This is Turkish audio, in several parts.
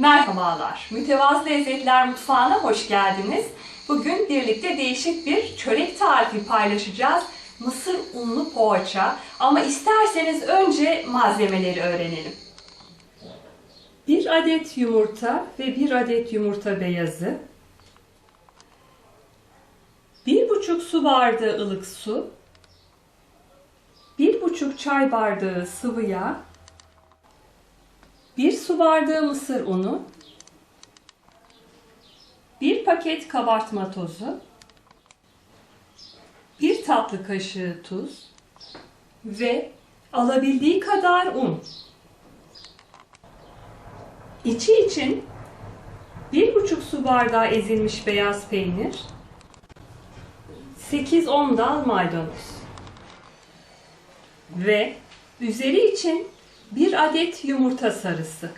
Merhabalar, Mütevazı Lezzetler Mutfağı'na hoş geldiniz. Bugün birlikte değişik bir çörek tarifi paylaşacağız. Mısır unlu poğaça. Ama isterseniz önce malzemeleri öğrenelim. 1 adet yumurta ve 1 adet yumurta beyazı. 1,5 su bardağı ılık su. 1,5 çay bardağı sıvı yağ. 1 su bardağı mısır unu, 1 paket kabartma tozu, 1 tatlı kaşığı tuz ve alabildiği kadar un. İçi için 1,5 su bardağı ezilmiş beyaz peynir, 8-10 dal maydanoz ve üzeri için 1 adet yumurta sarısı.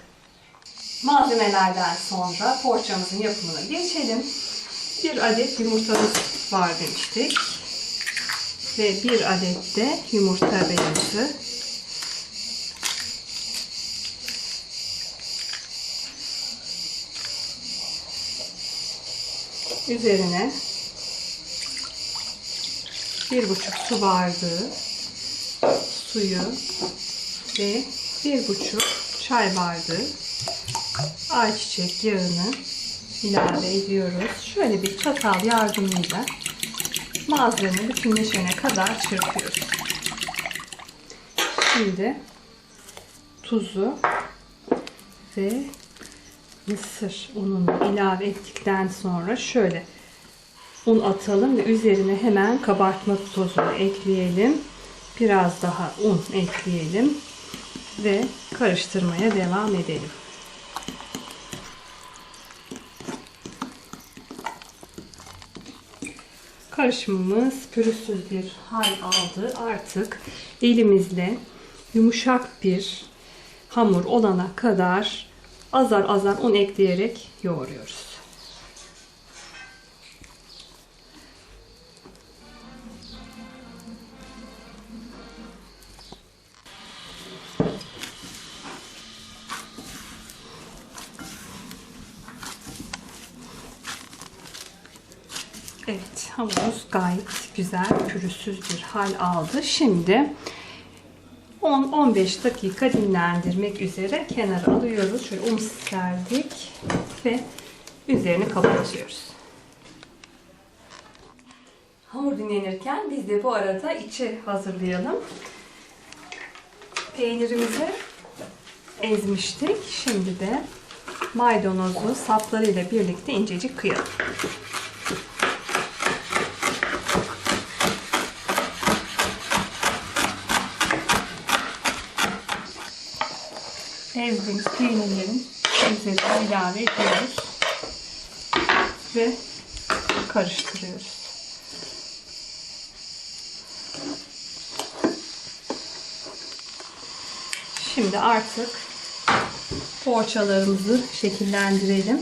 Malzemelerden sonra poğaçamızın yapımına geçelim. 1 adet yumurtamız var demiştik. Ve 1 adet de yumurta beyazı. Üzerine 1,5 su bardağı suyu ve bir buçuk çay bardağı ayçiçek yağını ilave ediyoruz. Şöyle bir çatal yardımıyla malzeme bütünleşene kadar çırpıyoruz. Şimdi tuzu ve mısır ununu ilave ettikten sonra şöyle un atalım ve üzerine hemen kabartma tozunu ekleyelim. Biraz daha un ekleyelim ve karıştırmaya devam edelim. Karışımımız pürüzsüz bir hal aldı. Artık elimizle yumuşak bir hamur olana kadar azar azar un ekleyerek yoğuruyoruz. Hamurumuz gayet güzel pürüzsüz bir hal aldı. Şimdi 10-15 dakika dinlendirmek üzere kenara alıyoruz. Şöyle un serdik ve üzerini kapatıyoruz. Hamur dinlenirken biz de bu arada içi hazırlayalım. Peynirimizi ezmiştik. Şimdi de maydanozu saplarıyla birlikte incecik kıyalım. Ezdiğimiz peynirlerin üzerine ilave ediyoruz ve karıştırıyoruz. Şimdi artık poğaçalarımızı şekillendirelim.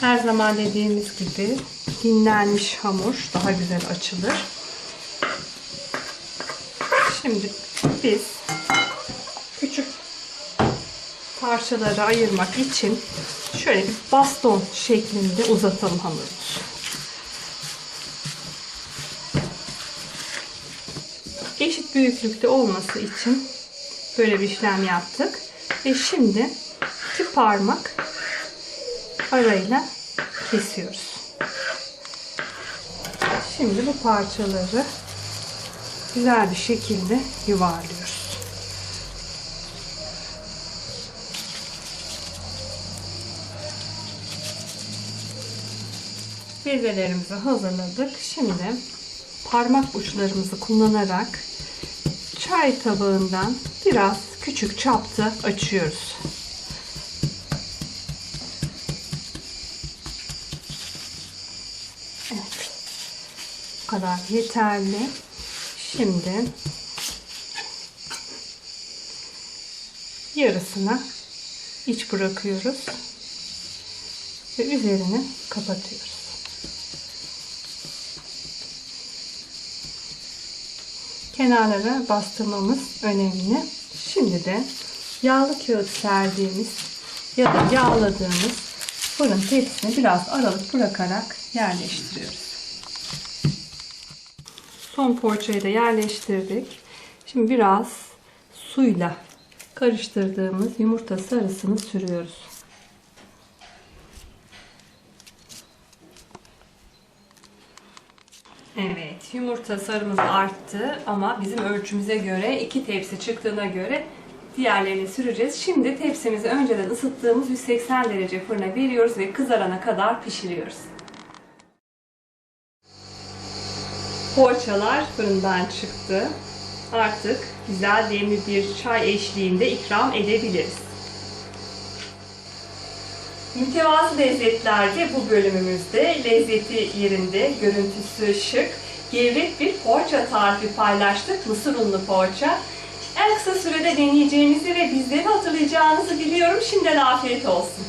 Her zaman dediğimiz gibi dinlenmiş hamur daha güzel açılır. Şimdi biz parçalara ayırmak için şöyle bir baston şeklinde uzatalım hamurumuzu. Eşit büyüklükte olması için böyle bir işlem yaptık. Ve şimdi iki parmak arayla kesiyoruz. Şimdi bu parçaları güzel bir şekilde yuvarlıyoruz. Bezelerimizi hazırladık. Şimdi parmak uçlarımızı kullanarak çay tabağından biraz küçük çapta açıyoruz. Bu kadar yeterli. Şimdi yarısına iç bırakıyoruz ve üzerini kapatıyoruz. Kenarlara bastırmamız önemli. Şimdi de yağlı kağıt serdiğimiz ya da yağladığımız fırın tepsisine biraz aralık bırakarak yerleştiriyoruz. Son poğaçayı da yerleştirdik. Şimdi biraz suyla karıştırdığımız yumurta sarısını sürüyoruz. Evet, yumurta sarımız arttı ama bizim ölçümüze göre iki tepsi çıktığına göre diğerlerini süreceğiz. Şimdi tepsimizi önceden ısıttığımız 180 derece fırına veriyoruz ve kızarana kadar pişiriyoruz. Poğaçalar fırından çıktı. Artık güzel demli bir çay eşliğinde ikram edebiliriz. Mütevazı lezzetlerde bu bölümümüzde lezzeti yerinde, görüntüsü şık, gevrek bir poğaça tarifi paylaştık. Mısır unlu poğaça. En kısa sürede deneyeceğinizi ve bizleri hatırlayacağınızı biliyorum. Şimdiden afiyet olsun.